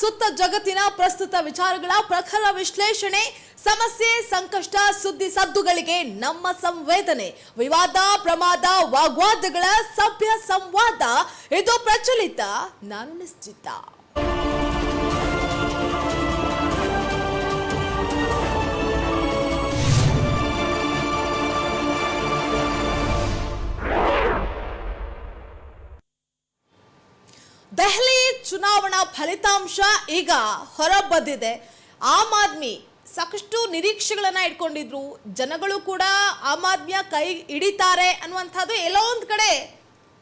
ಸುತ್ತ ಜಗತ್ತಿನ ಪ್ರಸ್ತುತ ವಿಚಾರಗಳ ಪ್ರಖರ ವಿಶ್ಲೇಷಣೆ, ಸಮಸ್ಯೆ, ಸಂಕಷ್ಟ, ಸುದ್ದಿ ಸದ್ದುಗಳಿಗೆ ನಮ್ಮ ಸಂವೇದನೆ. ವಿವಾದ, ಪ್ರಮಾದ, ವಾಗ್ವಾದಗಳ ಸಭ್ಯ ಸಂವಾದ. ಇದು ಪ್ರಚಲಿತ, ನಾನು ನಿಶ್ಚಿತ. ದೆಹಲಿ ಚುನಾವಣಾ ಫಲಿತಾಂಶ ಈಗ ಹೊರಬಂದಿದೆ. ಆಮ್ ಆದ್ಮಿ ಸಾಕಷ್ಟು ನಿರೀಕ್ಷೆಗಳನ್ನು ಇಟ್ಕೊಂಡಿದ್ರು. ಜನಗಳು ಕೂಡ ಆಮ್ ಆದ್ಮಿಯ ಕೈ ಹಿಡಿತಾರೆ ಅನ್ನುವಂಥದ್ದು ಎಲ್ಲೋ ಒಂದ್ ಕಡೆ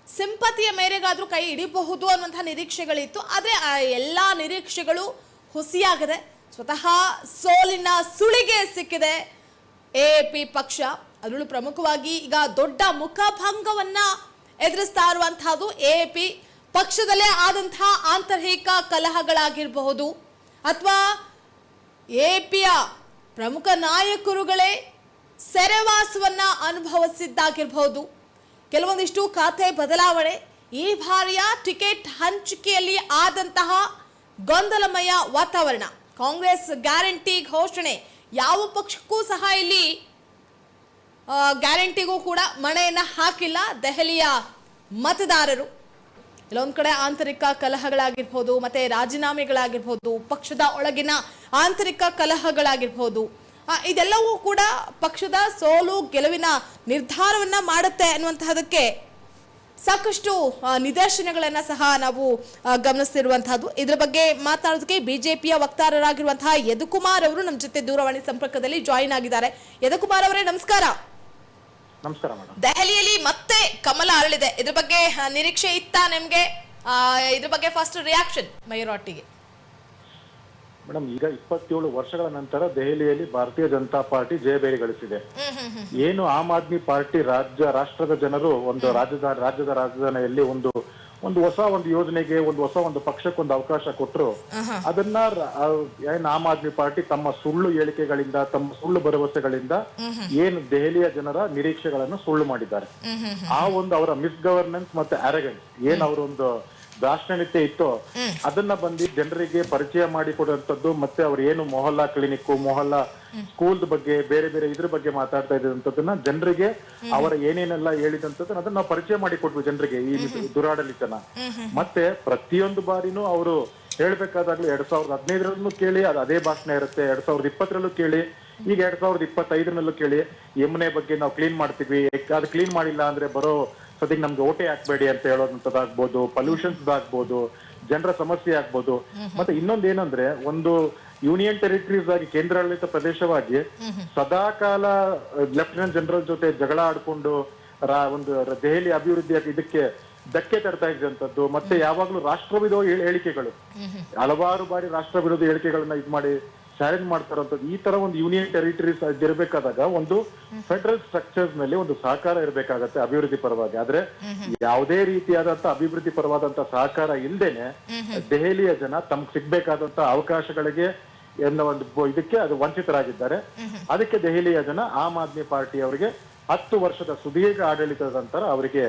ಸಿಂಪತಿಯ ಮೇರೆಗಾದ್ರೂ ಕೈ ಹಿಡಿಬಹುದು ಅನ್ನುವಂಥ ನಿರೀಕ್ಷೆಗಳಿತ್ತು. ಆದರೆ ಆ ಎಲ್ಲ ನಿರೀಕ್ಷೆಗಳು ಹುಸಿಯಾಗಿದೆ. ಸ್ವತಃ ಸೋಲಿನ ಸುಳಿಗೆ ಸಿಕ್ಕಿದೆ ಎ ಪಿ ಪಕ್ಷ. ಅದರಲ್ಲೂ ಪ್ರಮುಖವಾಗಿ ಈಗ ದೊಡ್ಡ ಮುಖಭಂಗವನ್ನು ಎದುರಿಸ್ತಾ ಇರುವಂತಹದ್ದು ಎ ಪಿ ಪಕ್ಷದಲ್ಲೇ ಆದಂತಹ ಆಂತರಿಕ ಕಲಹಗಳಾಗಿರಬಹುದು ಅಥವಾ ಎ ಪಿಯ ಪ್ರಮುಖ ನಾಯಕರುಗಳೇ ಸೆರೆವಾಸವನ್ನ ಅನುಭವಿಸಿದ್ದಾಗಿರಬಹುದು. ಕೆಲವೊಂದಿಷ್ಟು ಖಾತೆ ಬದಲಾವಣೆ, ಈ ಬಾರಿಯ ಟಿಕೆಟ್ ಹಂಚಿಕೆಯಲ್ಲಿ ಆದಂತಹ ಗೊಂದಲಮಯ ವಾತಾವರಣ, ಕಾಂಗ್ರೆಸ್ ಗ್ಯಾರಂಟಿ ಘೋಷಣೆ ಯಾವ ಪಕ್ಷಕ್ಕೂ ಸಹ ಇಲ್ಲಿ ಗ್ಯಾರಂಟಿಗೂ ಕೂಡ ಮಣೆಯನ್ನು ಹಾಕಿಲ್ಲ ದೆಹಲಿಯ ಮತದಾರರು. ಕೆಲವೊಂದ್ ಕಡೆ ಆಂತರಿಕ ಕಲಹಗಳಾಗಿರ್ಬೋದು, ಮತ್ತೆ ರಾಜೀನಾಮೆಗಳಾಗಿರ್ಬೋದು, ಪಕ್ಷದ ಒಳಗಿನ ಆಂತರಿಕ ಕಲಹಗಳಾಗಿರ್ಬೋದು ಇದೆಲ್ಲವೂ ಕೂಡ ಪಕ್ಷದ ಸೋಲು ಗೆಲುವಿನ ನಿರ್ಧಾರವನ್ನ ಮಾಡುತ್ತೆ ಅನ್ನುವಂತಹದಕ್ಕೆ ಸಾಕಷ್ಟು ನಿದರ್ಶನಗಳನ್ನು ಸಹ ನಾವು ಗಮನಿಸ್ತಿರುವಂತಹದ್ದು. ಇದ್ರ ಬಗ್ಗೆ ಮಾತನಾಡೋದಕ್ಕೆ ಬಿಜೆಪಿಯ ವಕ್ತಾರರಾಗಿರುವಂತಹ ಯದುಕುಮಾರ್ ಅವರು ನಮ್ಮ ಜೊತೆ ದೂರವಾಣಿ ಸಂಪರ್ಕದಲ್ಲಿ ಜಾಯಿನ್ ಆಗಿದ್ದಾರೆ. ಯದುಕುಮಾರ್ ಅವರೇ, ನಮಸ್ಕಾರ. ನಮಸ್ಕಾರ ಮೇಡಮ್. ದೆಹಲಿಯಲ್ಲಿ ಮತ್ತೆ ಕಮಲ ಅರಳಿದೆ. ಇದ್ರ ಬಗ್ಗೆ ನಿರೀಕ್ಷೆ ಇತ್ತಾ ನಿಮ್ಗೆ? ಇದ್ರ ಬಗ್ಗೆ ಫಸ್ಟ್ ರಿಯಾಕ್ಷನ್ ಮೈರಾಟಿಗೆ ಮೇಡಮ್ ಈಗ ಇಪ್ಪತ್ತೇಳು ವರ್ಷಗಳ ನಂತರ ದೆಹಲಿಯಲ್ಲಿ ಭಾರತೀಯ ಜನತಾ ಪಾರ್ಟಿ ಜಯಬೇರಿ ಗಳಿಸಿದೆ. ಏನು ಆಮ್ ಆದ್ಮಿ ಪಾರ್ಟಿ ರಾಜ್ಯ ರಾಷ್ಟ್ರದ ಜನರು ಒಂದು ರಾಜ್ಯದ ರಾಜ್ಯದ ರಾಜಧಾನಿಯಲ್ಲಿ ಒಂದು ಒಂದು ಹೊಸ ಒಂದು ಯೋಜನೆಗೆ ಒಂದು ಹೊಸ ಒಂದು ಪಕ್ಷಕ್ಕೆ ಒಂದು ಅವಕಾಶ ಕೊಟ್ಟರು ಅದನ್ನ ಏನ್ ಆಮ್ ಆದ್ಮಿ ಪಾರ್ಟಿ ತಮ್ಮ ಸುಳ್ಳು ಹೇಳಿಕೆಗಳಿಂದ ತಮ್ಮ ಸುಳ್ಳು ಭರವಸೆಗಳಿಂದ ಏನು ದೆಹಲಿಯ ಜನರ ನಿರೀಕ್ಷೆಗಳನ್ನು ಸುಳ್ಳು ಮಾಡಿದ್ದಾರೆ. ಆ ಒಂದು ಅವರ ಮಿಸ್ ಗವರ್ನೆನ್ಸ್ ಮತ್ತೆ ಅರೆಗನ್ಸ್ ಏನ್ ಅವರೊಂದು ದಾರ್ಶನಿಕತೆ ಇತ್ತು. ಅದನ್ನ ಬಂದು ಜನರಿಗೆ ಪರಿಚಯ ಮಾಡಿಕೊಡುವಂತದ್ದು ಮತ್ತೆ ಅವ್ರು ಏನು ಮೊಹಲ್ಲಾ ಕ್ಲಿನಿಕ್ ಮೊಹಲ್ಲಾ ಸ್ಕೂಲ್ ಬಗ್ಗೆ ಬೇರೆ ಬೇರೆ ಇದ್ರ ಬಗ್ಗೆ ಮಾತಾಡ್ತಾ ಇದ್ದಂತದನ್ನ ಜನರಿಗೆ ಅವರ ಏನೇನೆಲ್ಲ ಹೇಳಿದಂತದನ್ನ ಅದನ್ನ ನಾವು ಪರಿಚಯ ಮಾಡಿಕೊಟ್ವಿ ಜನರಿಗೆ ಈ ದುರಾಡಳಿತನ. ಮತ್ತೆ ಪ್ರತಿಯೊಂದು ಬಾರಿನೂ ಅವರು ಹೇಳ್ಬೇಕಾದಾಗ್ಲೂ ಎರಡ್ ಸಾವಿರದ ಹದಿನೈದರಲ್ಲೂ ಕೇಳಿ ಅದು ಅದೇ ಭಾಷಣ ಇರುತ್ತೆ. ಎರಡ್ ಸಾವಿರದ ಇಪ್ಪತ್ತರಲ್ಲೂ ಕೇಳಿ ಈಗ ಎರಡ್ ಸಾವಿರದ ಇಪ್ಪತ್ತೈದರಲ್ಲೂ ಕೇಳಿ ಯಮುನೆ ಬಗ್ಗೆ ನಾವು ಕ್ಲೀನ್ ಮಾಡ್ತೀವಿ ಅದು ಕ್ಲೀನ್ ಮಾಡಿಲ್ಲ ಅಂದ್ರೆ ಬರೋ ಸದ್ಯಕ್ಕೆ ನಮ್ಗೆ ಓಟೆ ಹಾಕ್ಬೇಡಿ ಅಂತ ಹೇಳೋದಂತದ್ದಾಗ್ಬೋದು ಪೊಲ್ಯೂಷನ್ಸ್ ಆಗ್ಬೋದು ಜನರ ಸಮಸ್ಯೆ ಆಗ್ಬೋದು. ಮತ್ತೆ ಇನ್ನೊಂದು ಏನಂದ್ರೆ, ಒಂದು ಯೂನಿಯನ್ ಟೆರಿಟರೀಸ್ ಆಗಿ ಕೇಂದ್ರಾಡಳಿತ ಪ್ರದೇಶವಾಗಿ ಸದಾಕಾಲ ಲೆಫ್ಟಿನೆಂಟ್ ಜನರಲ್ ಜೊತೆ ಜಗಳ ಆಡ್ಕೊಂಡು ಒಂದು ದೆಹಲಿ ಅಭಿವೃದ್ಧಿ ಇದಕ್ಕೆ ಧಕ್ಕೆ ತರ್ತಾ ಇದ್ದಂಥದ್ದು, ಮತ್ತೆ ಯಾವಾಗ್ಲೂ ರಾಷ್ಟ್ರ ವಿರೋಧಿ ಹೇಳಿಕೆಗಳು. ಹಲವಾರು ಬಾರಿ ರಾಷ್ಟ್ರ ವಿರೋಧಿ ಹೇಳಿಕೆಗಳನ್ನ ಇದ್ ಮಾಡಿ ಚಾಲೆಂಜ್ ಮಾಡ್ತಾರಂಥದ್ದು ಈ ತರ ಒಂದು ಯೂನಿಯನ್ ಟೆರಿಟರೀಸ್ ಇರಬೇಕಾದಾಗ ಒಂದು ಫೆಡರಲ್ ಸ್ಟ್ರಕ್ಚರ್ಸ್ನಲ್ಲಿ ಒಂದು ಸಹಕಾರ ಇರಬೇಕಾಗತ್ತೆ ಅಭಿವೃದ್ಧಿ ಪರವಾಗಿ. ಆದ್ರೆ ಯಾವುದೇ ರೀತಿಯಾದಂತಹ ಅಭಿವೃದ್ಧಿ ಪರವಾದಂತ ಸಹಕಾರ ಇಲ್ಲದೇನೆ ದೆಹಲಿಯ ಜನ ತಮ್ಗೆ ಸಿಗ್ಬೇಕಾದಂತಹ ಅವಕಾಶಗಳಿಗೆ ಎನ್ನ ಒಂದು ಇದಕ್ಕೆ ಅದು ವಂಚಿತರಾಗಿದ್ದಾರೆ. ಅದಕ್ಕೆ ದೆಹಲಿಯ ಜನ ಆಮ್ ಆದ್ಮಿ ಪಾರ್ಟಿ ಅವರಿಗೆ ಹತ್ತು ವರ್ಷದ ಸುದೀರ್ಘ ಆಡಳಿತದ ನಂತರ ಅವರಿಗೆ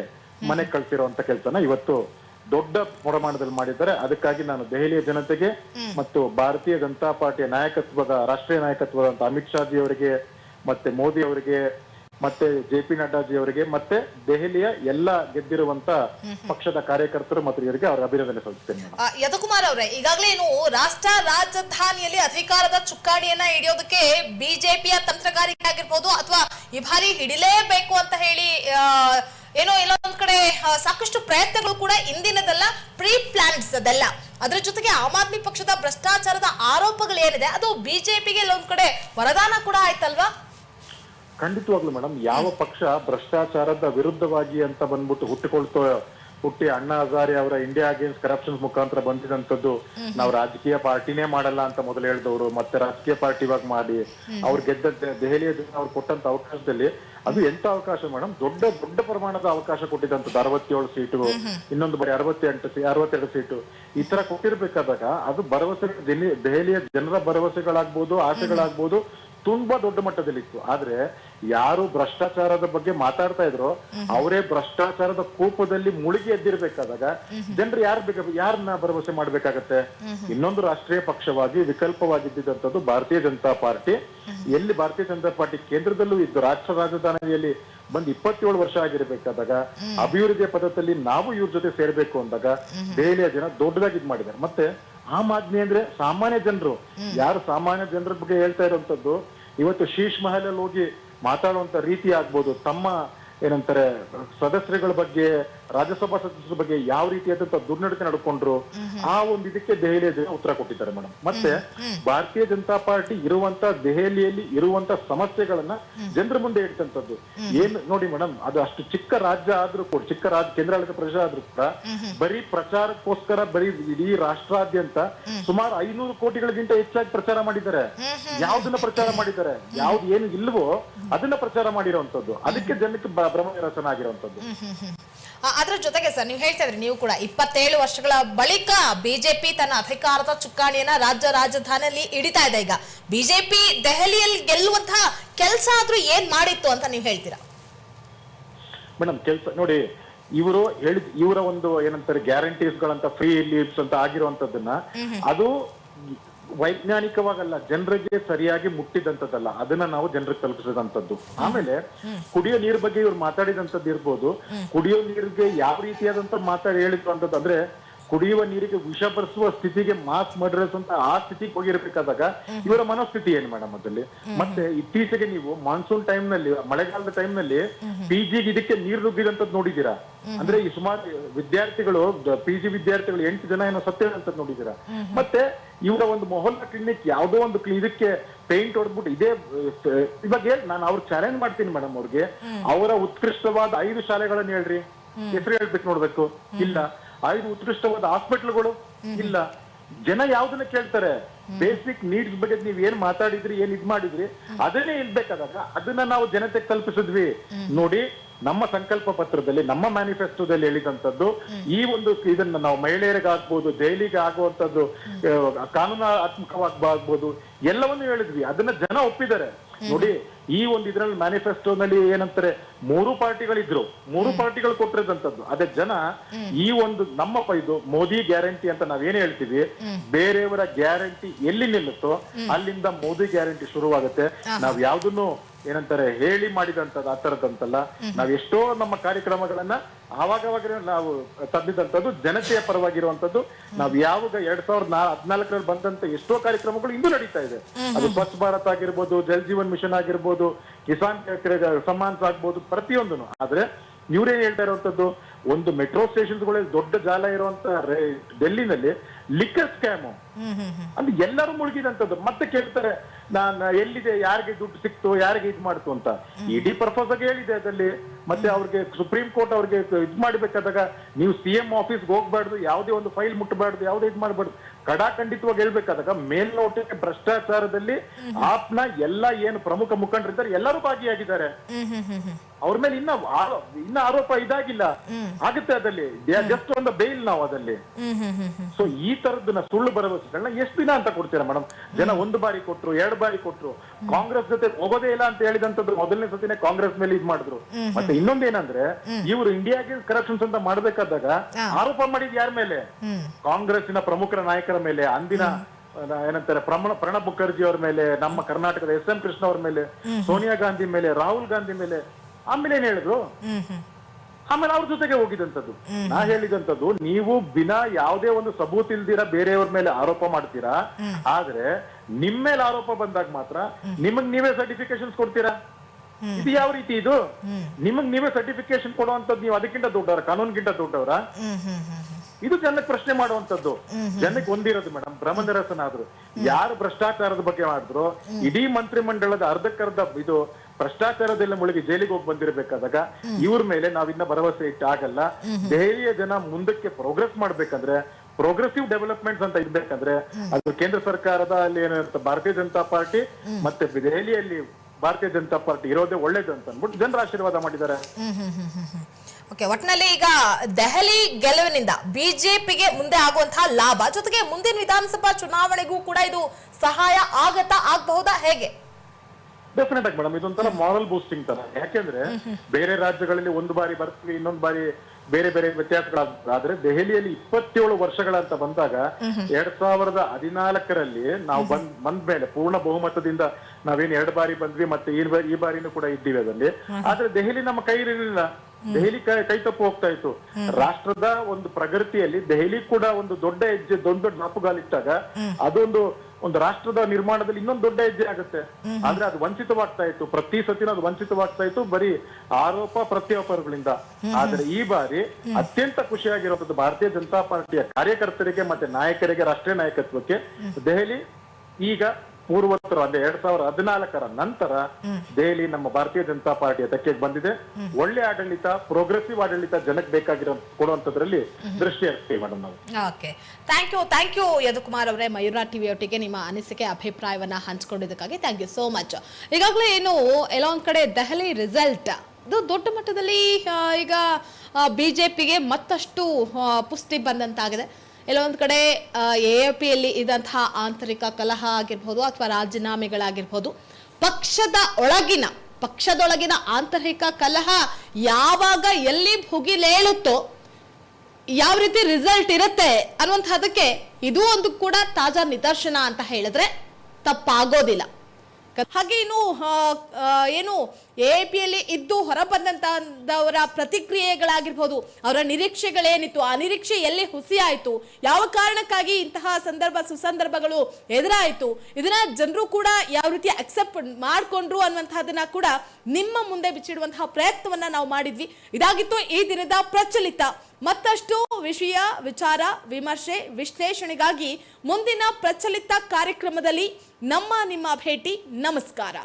ಮನೆ ಕಳ್ಸಿರುವಂತ ಕೆಲಸನ ಇವತ್ತು ದೊಡ್ಡ ಪ್ರಮಾಣದಲ್ಲಿ ಮಾಡಿದ್ದಾರೆ. ಅದಕ್ಕಾಗಿ ನಾನು ದೆಹಲಿಯ ಜನತೆಗೆ ಮತ್ತು ಭಾರತೀಯ ಜನತಾ ಪಾರ್ಟಿಯ ನಾಯಕತ್ವದ ರಾಷ್ಟ್ರೀಯ ನಾಯಕತ್ವದಂತ ಅಮಿತ್ ಶಾ ಜಿ ಅವರಿಗೆ ಮತ್ತೆ ಮೋದಿ ಅವರಿಗೆ ಮತ್ತೆ ಜೆ ಪಿ ನಡ್ಡಾಜಿ ಅವರಿಗೆ ಮತ್ತೆ ದೆಹಲಿಯ ಎಲ್ಲ ಗೆದ್ದಿರುವಂತ ಪಕ್ಷದ ಕಾರ್ಯಕರ್ತರು ಮತ್ತು ಇವರಿಗೆ ಅವರ ಅಭಿನಂದನೆ ಸಲ್ಲಿಸ್ತೇನೆ ಯದಕುಮಾರ್ ಅವರೇ ಈಗಾಗಲೇ ಏನು ರಾಷ್ಟ್ರ ರಾಜಧಾನಿಯಲ್ಲಿ ಅಧಿಕಾರದ ಚುಕ್ಕಾಣಿಯನ್ನ ಹಿಡಿಯೋದಕ್ಕೆ ಬಿಜೆಪಿಯ ತಂತ್ರಗಾರಿಕೆ ಆಗಿರ್ಬೋದು ಅಥವಾ ಈ ಬಾರಿ ಹಿಡಿಲೇಬೇಕು ಅಂತ ಹೇಳಿ ಏನೋ ಎಲ್ಲ ಒಂದ್ ಕಡೆ ಸಾಕಷ್ಟು ಪ್ರಯತ್ನಗಳು ಕೂಡ ಇಂದಿನದಲ್ಲ ಪ್ರೀ ಪ್ಲಾನ್ಸ್ ಅದೆಲ್ಲ ಅದರ ಜೊತೆಗೆ ಆಮ್ ಆದ್ಮಿ ಪಕ್ಷದ ಭ್ರಷ್ಟಾಚಾರದ ಆರೋಪಗಳು ಏನಿದೆ, ಅದು ಬಿಜೆಪಿಗೆ ಎಲ್ಲೊಂದ್ ಕಡೆ ವರದಾನ ಕೂಡ ಆಯ್ತಲ್ವಾ? ಖಂಡಿತವಾಗ್ಲು ಮೇಡಮ್, ಯಾವ ಪಕ್ಷ ಭ್ರಷ್ಟಾಚಾರದ ವಿರುದ್ಧವಾಗಿ ಅಂತ ಬಂದ್ಬಿಟ್ಟು ಹುಟ್ಟಿಕೊಳ್ತೋ ಹುಟ್ಟಿ ಅಣ್ಣಾ ಹಜಾರಿ ಅವರ ಇಂಡಿಯಾ ಅಗೇನ್ಸ್ಟ್ ಕರಪ್ಷನ್ ಮುಖಾಂತರ ಬಂದಿದಂತದ್ದು ನಾವು ರಾಜಕೀಯ ಪಾರ್ಟಿನೇ ಮಾಡಲ್ಲ ಅಂತ ಮೊದಲು ಹೇಳಿದವರು ಮತ್ತೆ ರಾಜಕೀಯ ಪಾರ್ಟಿ ಇವಾಗ ಮಾಡಿ. ಅವ್ರು ಗೆದ್ದ ದೆಹಲಿಯ ಜನ ಅವ್ರು ಕೊಟ್ಟಂತ ಅವಕಾಶದಲ್ಲಿ ಅದು ಎಂತ ಅವಕಾಶ ಮೇಡಮ್? ದೊಡ್ಡ ದೊಡ್ಡ ಪ್ರಮಾಣದ ಅವಕಾಶ ಕೊಟ್ಟಿದ್ದಂಥದ್ದು ಅರವತ್ತೇಳು ಸೀಟು ಇನ್ನೊಂದು ಬರೀ ಅರವತ್ತೆಂಟು ಸೀ ಅರವತ್ತೆರಡು ಸೀಟು. ಈ ತರ ಕೊಟ್ಟಿರ್ಬೇಕಾದಾಗ ಅದು ಭರವಸೆ ದೆಹಲಿ- ದೆಹಲಿಯ ಜನರ ಭರವಸೆಗಳಾಗ್ಬೋದು ಆಸೆಗಳಾಗ್ಬೋದು ತುಂಬಾ ದೊಡ್ಡ ಮಟ್ಟದಲ್ಲಿತ್ತು. ಆದ್ರೆ ಯಾರು ಭ್ರಷ್ಟಾಚಾರದ ಬಗ್ಗೆ ಮಾತಾಡ್ತಾ ಇದ್ರು ಅವರೇ ಭ್ರಷ್ಟಾಚಾರದ ಕೂಪದಲ್ಲಿ ಮುಳುಗಿ ಎದ್ದಿರ್ಬೇಕಾದಾಗ ಜನರು ಯಾರು ಬೇಕ ಯಾರನ್ನ ಭರವಸೆ ಮಾಡ್ಬೇಕಾಗತ್ತೆ? ಇನ್ನೊಂದು ರಾಷ್ಟ್ರೀಯ ಪಕ್ಷವಾಗಿ ವಿಕಲ್ಪವಾಗಿದ್ದಂಥದ್ದು ಭಾರತೀಯ ಜನತಾ ಪಾರ್ಟಿ. ಎಲ್ಲಿ ಭಾರತೀಯ ಜನತಾ ಪಾರ್ಟಿ ಕೇಂದ್ರದಲ್ಲೂ ಇದ್ದು ರಾಷ್ಟ್ರ ರಾಜಧಾನಿಯಲ್ಲಿ ಬಂದ್ ಇಪ್ಪತ್ತೇಳು ವರ್ಷ ಆಗಿರ್ಬೇಕಾದಾಗ ಅಭಿವೃದ್ಧಿಯ ಪದದಲ್ಲಿ ನಾವು ಇವ್ರ ಜೊತೆ ಸೇರ್ಬೇಕು ಅಂದಾಗ ದೆಹಲಿಯ ಜನ ದೊಡ್ಡದಾಗಿ ಇದ್ ಮಾಡಿದ್ದಾರೆ. ಮತ್ತೆ ಆಮ್ ಆದ್ಮಿ ಅಂದ್ರೆ ಸಾಮಾನ್ಯ ಜನರು. ಯಾರು ಸಾಮಾನ್ಯ ಜನರ ಬಗ್ಗೆ ಹೇಳ್ತಾ ಇರುವಂತದ್ದು ಇವತ್ತು ಶೀಶ್ ಮಹಲ್ ಹೋಗಿ ಮಾತಾಡುವಂತ ರೀತಿ ಆಗ್ಬೋದು. ತಮ್ಮ ಏನಂತಾರೆ ಸದಸ್ಯರುಗಳ ಬಗ್ಗೆ ರಾಜ್ಯಸಭಾ ಸದಸ್ಯರ ಬಗ್ಗೆ ಯಾವ ರೀತಿಯಾದಂತ ದುರ್ನಡತೆ ನಡ್ಕೊಂಡ್ರು ಆ ಒಂದು ಇದಕ್ಕೆ ದೆಹಲಿಯ ಜನ ಉತ್ತರ ಕೊಟ್ಟಿದ್ದಾರೆ ಮೇಡಮ್. ಮತ್ತೆ ಭಾರತೀಯ ಜನತಾ ಪಾರ್ಟಿ ಇರುವಂತ ದೆಹಲಿಯಲ್ಲಿ ಇರುವಂತ ಸಮಸ್ಯೆಗಳನ್ನ ಜನರ ಮುಂದೆ ಇಡ್ತಂತದ್ದು. ಏನ್ ನೋಡಿ ಮೇಡಮ್ ಅದು ಅಷ್ಟು ಚಿಕ್ಕ ರಾಜ್ಯ ಆದ್ರೂ ಕೂಡ ಚಿಕ್ಕ ರಾಜ್ಯ ಕೇಂದ್ರಾಡಳಿತ ಪ್ರದೇಶ ಆದ್ರೂ ಕೂಡ ಬರೀ ಪ್ರಚಾರಕ್ಕೋಸ್ಕರ ಬರೀ ಇಡೀ ರಾಷ್ಟ್ರಾದ್ಯಂತ ಸುಮಾರು ಐನೂರು ಕೋಟಿಗಳಿಗಿಂತ ಹೆಚ್ಚಾಗಿ ಪ್ರಚಾರ ಮಾಡಿದ್ದಾರೆ. ಯಾವ್ದನ್ನ ಪ್ರಚಾರ ಮಾಡಿದ್ದಾರೆ ಯಾವ್ದು ಏನು ಇಲ್ವೋ ಅದನ್ನ ಪ್ರಚಾರ ಮಾಡಿರುವಂತದ್ದು. ಅದಕ್ಕೆ ಜನಕ್ಕೆ ಭ್ರಮ ನಿರಸನ ಆಗಿರುವಂತದ್ದು. ಅದ್ರ ಜೊತೆಗೆ ಸರ್ ನೀವು ಹೇಳ್ತಾ ಇದ್ರಿ ನೀವು ಕೂಡ ಇಪ್ಪತ್ತೇಳು ವರ್ಷಗಳ ಬಳಿಕ ಬಿಜೆಪಿ ತನ್ನ ಅಧಿಕಾರದ ಚುಕ್ಕಾಣಿಯನ್ನ ರಾಜ್ಯ ರಾಜಧಾನಿಯಲ್ಲಿ ಹಿಡಿತಾ ಇದೆ ಈಗ. ಬಿಜೆಪಿ ದೆಹಲಿಯಲ್ಲಿ ಗೆಲ್ಲುವಂತಹ ಕೆಲಸ ಆದ್ರೂ ಏನ್ ಮಾಡಿತ್ತು ಅಂತ ನೀವು ಹೇಳ್ತೀರಾ? ಮೇಡಮ್ ಕೆಲಸ ನೋಡಿ ಇವರು ಹೇಳಿದ ಇವರ ಒಂದು ಏನಂತಾರೆ ಗ್ಯಾರಂಟೀಸ್ ಗಳಂತ ಫ್ರೀ ಲೀವ್ಸ್ ಅಂತ ಆಗಿರುವಂತದ್ದನ್ನ ಅದು ವೈಜ್ಞಾನಿಕವಾಗಲ್ಲ ಜನರಿಗೆ ಸರಿಯಾಗಿ ಮುಟ್ಟಿದಂತದ್ದಲ್ಲ ಅದನ್ನ ನಾವು ಜನರಿಗೆ ತಲುಪಿಸಿದಂತದ್ದು ಆಮೇಲೆ ಕುಡಿಯೋ ನೀರ್ ಬಗ್ಗೆ ಇವ್ರು ಮಾತಾಡಿದಂತದ್ದು ಇರ್ಬೋದು. ಕುಡಿಯೋ ನೀರಿಗೆ ಯಾವ ರೀತಿಯಾದಂತ ಮಾತಾಡಿ ಹೇಳಿದ್ರು ಅಂತದ್ದು ಅಂದ್ರೆ ಕುಡಿಯುವ ನೀರಿಗೆ ವಿಷ ಬರೆಸುವ ಸ್ಥಿತಿಗೆ ಮಾಸ್ ಮರ್ಡರ್ಸ್ ಅಂತ ಆ ಸ್ಥಿತಿಗೆ ಹೋಗಿರ್ಬೇಕಾದಾಗ ಇವರ ಮನಸ್ಥಿತಿ ಏನು ಮೇಡಮ್ ಅದಲ್ಲಿ ಮತ್ತೆ ಇತ್ತೀಚೆಗೆ ನೀವು ಮಾನ್ಸೂನ್ ಟೈಮ್ನಲ್ಲಿ ಮಳೆಗಾಲದ ಟೈಮ್ನಲ್ಲಿ ಪಿ ಜಿಗೆ ಇದಕ್ಕೆ ನೀರು ನುಗ್ಗಿದಂತದ್ ನೋಡಿದೀರಾ ಅಂದ್ರೆ ಈ ಸುಮಾರು ವಿದ್ಯಾರ್ಥಿಗಳು ಪಿಜಿ ವಿದ್ಯಾರ್ಥಿಗಳು ಎಂಟು ಜನ ಏನೋ ಸತ್ಯ ಅಂತ ನೋಡಿದೀರಾ ಮತ್ತೆ ಇವರ ಒಂದು ಮೊಹಲ್ಲಾ ಕ್ಲಿನಿಕ್ ಯಾವುದೋ ಒಂದು ಇದಕ್ಕೆ ಪೇಂಟ್ ಹೊಡೆದ್ಬಿಟ್ಟು ಇದೇ ಇವಾಗ ನಾನು ಅವ್ರು ಚಾಲೆಂಜ್ ಮಾಡ್ತೀನಿ ಮೇಡಮ್ ಅವ್ರಿಗೆ. ಅವರ ಉತ್ಕೃಷ್ಟವಾದ ಐದು ಶಾಲೆಗಳನ್ನ ಹೇಳ್ರಿ. ಹೆಸರು ಹೇಳ್ಬೇಕು ನೋಡ್ಬೇಕು. ಇಲ್ಲ. ಐದು ಉತ್ಕೃಷ್ಟವಾದ ಹಾಸ್ಪಿಟಲ್ಗಳು? ಇಲ್ಲ. ಜನ ಯಾವ್ದನ್ನ ಕೇಳ್ತಾರೆ? ಬೇಸಿಕ್ ನೀಡ್ಸ್ ಬಗ್ಗೆ ನೀವ್ ಏನ್ ಮಾತಾಡಿದ್ರಿ ಏನ್ ಇದ್ ಮಾಡಿದ್ರಿ ಅದನ್ನೇ ಇಲ್ಬೇಕಾದಾಗ ಅದನ್ನ ನಾವು ಜನತೆ ತಲುಪಿಸಿದ್ವಿ. ನೋಡಿ ನಮ್ಮ ಸಂಕಲ್ಪ ಪತ್ರದಲ್ಲಿ ನಮ್ಮ ಮ್ಯಾನಿಫೆಸ್ಟೋದಲ್ಲಿ ಹೇಳಿದಂತದ್ದು ಈ ಒಂದು ಇದನ್ನ ನಾವು ಮಹಿಳೆಯರಿಗಾಗ್ಬೋದು ದೆಹಲಿಗೆ ಆಗುವಂತದ್ದು ಕಾನೂನಾತ್ಮಕವಾಗಿ ಕಾನೂನಾತ್ಮಕವಾಗ್ಬೋದು ಎಲ್ಲವನ್ನು ಹೇಳಿದ್ವಿ. ಅದನ್ನ ಜನ ಒಪ್ಪಿದ್ದಾರೆ. ನೋಡಿ ಈ ಒಂದು ಇದ್ರಲ್ಲಿ ಮ್ಯಾನಿಫೆಸ್ಟೋನಲ್ಲಿ ಏನಂತಾರೆ ಮೂರು ಪಾರ್ಟಿಗಳಿದ್ರು. ಮೂರು ಪಾರ್ಟಿಗಳು ಕೊಟ್ಟಿರೋದಂತದ್ದು ಅದೇ ಜನ ಈ ಒಂದು ನಮ್ಮ ಇದು ಮೋದಿ ಗ್ಯಾರಂಟಿ ಅಂತ ನಾವೇನ್ ಹೇಳ್ತೀವಿ? ಬೇರೆಯವರ ಗ್ಯಾರಂಟಿ ಎಲ್ಲಿ ನಿಲ್ಲುತ್ತೋ ಅಲ್ಲಿಂದ ಮೋದಿ ಗ್ಯಾರಂಟಿ ಶುರುವಾಗುತ್ತೆ. ನಾವ್ ಯಾವ್ದನ್ನು ಏನಂತಾರೆ ಹೇಳಿ ಮಾಡಿದಂತದ್ದು ಆ ತರದಂತಲ್ಲ ನಾವ್ ಎಷ್ಟೋ ನಮ್ಮ ಕಾರ್ಯಕ್ರಮಗಳನ್ನ ಆವಾಗವಾಗ ನಾವು ತಂದಿದಂತದ್ದು ಜನತೆಯ ಪರವಾಗಿರುವಂತದ್ದು ನಾವ್ ಯಾವಾಗ ಎರಡ್ ಸಾವಿರದ ನಾ ಹದಿನಾಲ್ಕರಲ್ಲಿ ಬಂದಂತ ಎಷ್ಟೋ ಕಾರ್ಯಕ್ರಮಗಳು ಇಂದು ನಡೀತಾ ಇದೆ. ಅದು ಸ್ವಚ್ಛ ಭಾರತ್ ಆಗಿರ್ಬೋದು ಜಲ್ ಜೀವನ್ ಮಿಷನ್ ಆಗಿರ್ಬೋದು ಕಿಸಾನ್ ಸಮ್ಮಾನ್ಸ್ ಆಗ್ಬೋದು ಪ್ರತಿಯೊಂದನು ಆದ್ರೆ ಇವರೇನ್ ಹೇಳ್ತಾ ಇರುವಂತದ್ದು ಒಂದು ಮೆಟ್ರೋ ಸ್ಟೇಷನ್ಗಳಲ್ಲಿ ದೊಡ್ಡ ಜಾಲ ಇರುವಂತ ಡೆಲ್ಲಿನಲ್ಲಿ ಲಿಕ್ಕರ್ ಸ್ಕ್ಯಾಮು ಅಂದ್ರೆ ಎಲ್ಲರೂ ಮುಳುಗಿದಂತದ್ದು ಮತ್ತೆ ಕೇಳ್ತಾರೆ ನಾನ್ ಎಲ್ಲಿದೆ ಯಾರಿಗೆ ದುಡ್ಡು ಸಿಕ್ತು ಯಾರಿಗೆ ಇದು ಮಾಡ್ತು ಅಂತ. ಇಡೀ ಪರ್ಪಸ್ ಆಗಿ ಹೇಳಿದೆ ಅದಲ್ಲಿ ಮತ್ತೆ ಅವ್ರಿಗೆ ಸುಪ್ರೀಂ ಕೋರ್ಟ್ ಅವ್ರಿಗೆ ಇದ್ ಮಾಡ್ಬೇಕಾದಾಗ ನೀವು ಸಿ ಎಂ ಆಫೀಸ್ಗೆ ಹೋಗ್ಬಾರ್ದು ಯಾವುದೇ ಒಂದು ಫೈಲ್ ಮುಟ್ಟಬಾರ್ದು ಯಾವುದೇ ಇದ್ ಮಾಡ್ಬಾರ್ದು. ಕಡಾಖಂಡಿತವಾಗಿ ಹೇಳ್ಬೇಕಾದಾಗ ಮೇಲ್ನೋಟಕ್ಕೆ ಭ್ರಷ್ಟಾಚಾರದಲ್ಲಿ ಆಪ್ನ ಎಲ್ಲ ಏನು ಪ್ರಮುಖ ಮುಖಂಡರಿದ್ದಾರೆ ಎಲ್ಲರೂ ಭಾಗಿಯಾಗಿದ್ದಾರೆ. ಅವ್ರ ಮೇಲೆ ಇನ್ನ ಇನ್ನ ಆರೋಪ ಇದಾಗಿಲ್ಲ. ಆಗುತ್ತೆ ಅದಲ್ಲಿ ಜಸ್ಟ್ ಒಂದು ಬೇಲ್ ನಾವು ಅದಲ್ಲಿ ಸೊ ಈ ತರದನ್ನ ಸುಳ್ಳು ಭರವಸೆಗಳನ್ನ ಎಷ್ಟು ದಿನ ಅಂತ ಕೊಡ್ತೀರಾ ಮೇಡಮ್? ಜನ ಒಂದು ಬಾರಿ ಕೊಟ್ರು ಎರಡು ಬಾರಿ ಕೊಟ್ರು. ಕಾಂಗ್ರೆಸ್ ಜೊತೆ ಹೋಗೋದೇ ಇಲ್ಲ ಅಂತ ಹೇಳಿದಂತದ್ದು ಮೊದಲನೇ ಸತಿನೇ ಕಾಂಗ್ರೆಸ್ ಮೇಲೆ ಇದ್ ಮಾಡಿದ್ರು. ಮತ್ತೆ ಇನ್ನೊಂದೇನಂದ್ರೆ ಇವರು ಇಂಡಿಯಾಗೆ ಕರಪ್ಷನ್ಸ್ ಅಂತ ಮಾಡ್ಬೇಕಾದಾಗ ಆರೋಪ ಮಾಡಿದ್ ಯಾರ ಮೇಲೆ? ಕಾಂಗ್ರೆಸ್ಸಿನ ಪ್ರಮುಖರ ನಾಯಕರ ಮೇಲೆ ಅಂದಿನ ಏನಂತಾರೆ ಪ್ರಮಣ ಪ್ರಣಬ್ ಮುಖರ್ಜಿ ಅವ್ರ ಮೇಲೆ ನಮ್ಮ ಕರ್ನಾಟಕದ ಎಸ್ ಎಂ ಕೃಷ್ಣ ಅವ್ರ ಮೇಲೆ ಸೋನಿಯಾ ಗಾಂಧಿ ಮೇಲೆ ರಾಹುಲ್ ಗಾಂಧಿ ಮೇಲೆ ಆಮೇಲೆ ಏನ್ ಹೇಳಿದ್ರು? ಆಮೇಲೆ ಅವ್ರ ಜೊತೆಗೆ ಹೋಗಿದಂತದ್ದು ನಾ ಹೇಳಿದಂತದ್ದು ನೀವು ಬಿನಾ ಯಾವುದೇ ಒಂದು ಸಬೂತ್ ಇಲ್ದಿರ ಬೇರೆಯವ್ರ ಮೇಲೆ ಆರೋಪ ಮಾಡ್ತೀರಾ? ಆದ್ರೆ ನಿಮ್ಮ ಮೇಲೆ ಆರೋಪ ಬಂದಾಗ ಮಾತ್ರ ನಿಮಗ್ ನೀವೇ ಸರ್ಟಿಫಿಕೇಶನ್ಸ್ ಕೊಡ್ತೀರಾ? ಇದು ಯಾವ ರೀತಿ ಇದು? ನಿಮಗ್ ನೀವೇ ಸರ್ಟಿಫಿಕೇಶನ್ ಕೊಡುವಂತದ್ದು ನೀವು ಅದಕ್ಕಿಂತ ದೊಡ್ಡವರ ಕಾನೂನ್ಗಿಂತ ದೊಡ್ಡವರ? ಇದು ಜನಕ್ಕೆ ಪ್ರಶ್ನೆ ಮಾಡುವಂತದ್ದು ಜನಕ್ಕೆ ಒಂದಿರೋದು ಮೇಡಮ್ ಬ್ರಹ್ಮದರಸನಾದ್ರು ಯಾರು ಭ್ರಷ್ಟಾಚಾರದ ಬಗ್ಗೆ ಮಾಡಿದ್ರು? ಇಡೀ ಮಂತ್ರಿಮಂಡಲದ ಅರ್ಧಕ್ಕರ್ಧ ಇದು ಭ್ರಷ್ಟಾಚಾರದೆಲ್ಲ ಮುಳುಗಿ ಜೈಲಿಗೆ ಹೋಗಿ ಬಂದಿರಬೇಕಾದಾಗ ಇವ್ರ ಮೇಲೆ ನಾವಿನ್ನ ಭರವಸೆ ಇಟ್ಟು ಆಗಲ್ಲ. ದೆಹಲಿಯ ಜನ ಮುಂದಕ್ಕೆ ಪ್ರೋಗ್ರೆಸ್ ಮಾಡ್ಬೇಕಂದ್ರೆ ಪ್ರೋಗ್ರೆಸಿವ್ ಡೆವಲಪ್ಮೆಂಟ್ಸ್ ಅಂತ ಇರ್ಬೇಕಂದ್ರೆ ಅದು ಕೇಂದ್ರ ಸರ್ಕಾರದ ಅಲ್ಲಿ ಏನಿರುತ್ತೆ ಭಾರತೀಯ ಜನತಾ ಪಾರ್ಟಿ ಮತ್ತೆ ದೆಹಲಿಯಲ್ಲಿ ಭಾರತೀಯ ಜನತಾ ಪಾರ್ಟಿ ಇರೋದೇ ಒಳ್ಳೇದು ಅಂತ ಅಂದ್ಬಿಟ್ಟು ಜನರ ಆಶೀರ್ವಾದ ಮಾಡಿದ್ದಾರೆ. ಓಕೆ ಒಟ್ನಲ್ಲಿ ಈಗ ದೆಹಲಿ ಗೆಲುವಿನಿಂದ ಬಿಜೆಪಿಗೆ ಮುಂದೆ ಆಗುವಂತಹ ಲಾಭ, ಜೊತೆಗೆ ಮುಂದಿನ ವಿಧಾನಸಭಾ ಚುನಾವಣೆಗೂ ಕೂಡ ಇದು ಸಹಾಯ ಆಗತ್ತಾ, ಆಗಬಹುದಾ, ಹೇಗೆ? ಡೆಫಿನೆಟ್ ಆಗಿ ಮೇಡಮ್ ಇದೊಂಥರ ಮಾರಲ್ ಬೂಸ್ಟಿಂಗ್ ತರ. ಯಾಕೆಂದ್ರೆ ಬೇರೆ ರಾಜ್ಯಗಳಲ್ಲಿ ಒಂದು ಬಾರಿ ಬರ್ತೀವಿ, ಇನ್ನೊಂದು ಬಾರಿ ಬೇರೆ ಬೇರೆ ವ್ಯತ್ಯಾಸಗಳಾದ್ರೆ ದೆಹಲಿಯಲ್ಲಿ ಇಪ್ಪತ್ತೇಳು ವರ್ಷಗಳಂತ ಬಂದಾಗ ಎರಡ್ ಸಾವಿರದ ಹದಿನಾಲ್ಕರಲ್ಲಿ ನಾವು ಬಂದ್ ಬಂದ ಮೇಲೆ ಪೂರ್ಣ ಬಹುಮತದಿಂದ ನಾವೇನು ಎರಡು ಬಾರಿ ಬಂದ್ವಿ, ಮತ್ತೆ ಈ ಈ ಬಾರಿನೂ ಕೂಡ ಇದ್ದೀವಿ ಅದರಲ್ಲಿ. ಆದ್ರೆ ದೆಹಲಿ ನಮ್ಮ ಕೈ ಇರಲಿಲ್ಲ. ದೆಹಲಿ ಕೈ ಕೈ ತಪ್ಪು ಹೋಗ್ತಾ ಇತ್ತು. ರಾಷ್ಟ್ರದ ಒಂದು ಪ್ರಗತಿಯಲ್ಲಿ ದೆಹಲಿ ಕೂಡ ಒಂದು ದೊಡ್ಡ ಹೆಜ್ಜೆ, ದೊಡ್ಡ ದೊಡ್ಡ ನಾಪುಗಾಲಿಟ್ಟಾಗ ಅದೊಂದು ಒಂದು ರಾಷ್ಟ್ರದ ನಿರ್ಮಾಣದಲ್ಲಿ ಇನ್ನೊಂದು ದೊಡ್ಡ ಹೆಜ್ಜೆ ಆಗುತ್ತೆ. ಆದ್ರೆ ಅದು ವಂಚಿತವಾಗ್ತಾ ಇತ್ತು. ಪ್ರತಿ ಸತಿನ ಅದು ವಂಚಿತವಾಗ್ತಾ ಇತ್ತು ಬರೀ ಆರೋಪ ಪ್ರತ್ಯಾರೋಪಗಳಿಂದ. ಆದ್ರೆ ಈ ಬಾರಿ ಅತ್ಯಂತ ಖುಷಿಯಾಗಿರುವಂತದ್ದು ಭಾರತೀಯ ಜನತಾ ಪಾರ್ಟಿಯ ಕಾರ್ಯಕರ್ತರಿಗೆ ಮತ್ತೆ ನಾಯಕರಿಗೆ ರಾಷ್ಟ್ರೀಯ ನಾಯಕತ್ವಕ್ಕೆ ದೆಹಲಿ ಈಗ ಪೂರ್ವೋತ್ತರ ಅಂದ್ರೆ ಎರಡ್ ಸಾವಿರದ ಹದಿನಾಲ್ಕರ ನಂತರ ದೆಹಲಿ ನಮ್ಮ ಭಾರತೀಯ ಜನತಾ ಪಾರ್ಟಿ ಅದಕ್ಕೆ ಬಂದಿದೆ. ಒಳ್ಳೆ ಆಡಳಿತ ಪ್ರೋಗ್ರೆಸಿವ್ ಆಡಳಿತ ಜನಕ್ಕೆ ಬೇಕಾಗಿರೋ ಕೊಡುವಂತದ್ರಲ್ಲಿ ದೃಷ್ಟಿ ಹಾಕ್ತೀವಿ ಮೇಡಮ್ ನಾವು. Okay thank you thank you Yadukumar ಅವರೇ ಮಯೂರ ಟಿವಿ ಒಟ್ಟಿಗೆ ನಿಮ್ಮ ಅನಿಸಿಕೆ ಅಭಿಪ್ರಾಯವನ್ನ ಹಂಚಿಕೊಂಡಿದ್ದಕ್ಕಾಗಿ ಥ್ಯಾಂಕ್ ಯು ಸೋ ಮಚ್ ಈಗಾಗಲೇ ಏನು ಎಲ್ಲೊಂದ್ ಒಂದ್ ಕಡೆ ದೆಹಲಿ ರಿಸಲ್ಟ್ ಇದು ದೊಡ್ಡ ಮಟ್ಟದಲ್ಲಿ ಈಗ ಬಿ ಜೆ ಪಿಗೆ ಮತ್ತಷ್ಟು ಪುಷ್ಟಿ ಬಂದಂತಾಗಿದೆ. ಎಲ್ಲೊಂದು ಕಡೆ ಎ ಎ ಪಿಯಲ್ಲಿ ಇದ್ದಂತಹ ಆಂತರಿಕ ಕಲಹ ಆಗಿರ್ಬೋದು ಅಥವಾ ರಾಜೀನಾಮೆಗಳಾಗಿರ್ಬೋದು, ಪಕ್ಷದ ಒಳಗಿನ, ಪಕ್ಷದೊಳಗಿನ ಆಂತರಿಕ ಕಲಹ ಯಾವಾಗ ಎಲ್ಲಿ ಭುಗಿಲೇಳುತ್ತೋ ಯಾವ ರೀತಿ ರಿಸಲ್ಟ್ ಇರುತ್ತೆ ಅನ್ನುವಂಥದ್ದಕ್ಕೆ ಇದು ಒಂದು ಕೂಡ ತಾಜಾ ನಿದರ್ಶನ ಅಂತ ಹೇಳಿದ್ರೆ ತಪ್ಪಾಗೋದಿಲ್ಲ. ಹಾಗೆ ಇನ್ನು ಏನು ಎ ಪಿಯಲ್ಲಿ ಇದ್ದು ಹೊರಬಂದಂತವರ ಪ್ರತಿಕ್ರಿಯೆಗಳಾಗಿರ್ಬೋದು, ಅವರ ನಿರೀಕ್ಷೆಗಳೇನಿತ್ತು, ಆ ನಿರೀಕ್ಷೆ ಎಲ್ಲಿ ಹುಸಿಯಾಯಿತು, ಯಾವ ಕಾರಣಕ್ಕಾಗಿ ಇಂತಹ ಸಂದರ್ಭ, ಸುಸಂದರ್ಭಗಳು ಎದುರಾಯಿತು, ಇದನ್ನ ಜನರು ಕೂಡ ಯಾವ ರೀತಿ ಅಕ್ಸೆಪ್ಟ್ ಮಾಡಿಕೊಂಡ್ರು ಅನ್ನುವಂತಹದನ್ನ ಕೂಡ ನಿಮ್ಮ ಮುಂದೆ ಬಿಚ್ಚಿಡುವಂತಹ ಪ್ರಯತ್ನವನ್ನ ನಾವು ಮಾಡಿದ್ವಿ. ಇದಾಗಿತ್ತು ಈ ದಿನದ ಪ್ರಚಲಿತ ಮತ್ತಷ್ಟು ವಿಷಯ, ವಿಚಾರ, ವಿಮರ್ಶೆ, ವಿಶ್ಲೇಷಣೆಗಾಗಿ ಮುಂದಿನ ಪ್ರಚಲಿತ ಕಾರ್ಯಕ್ರಮದಲ್ಲಿ ನಮ್ಮ ನಿಮ್ಮ ಭೇಟಿ. ನಮಸ್ಕಾರ.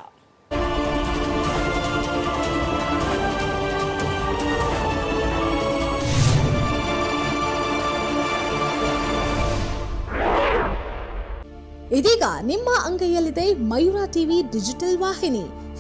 ಇದೀಗ ನಿಮ್ಮ ಅಂಗೈಯಲ್ಲಿದೆ ಮಯೂರ ಟಿವಿ ಡಿಜಿಟಲ್ ವಾಹಿನಿ.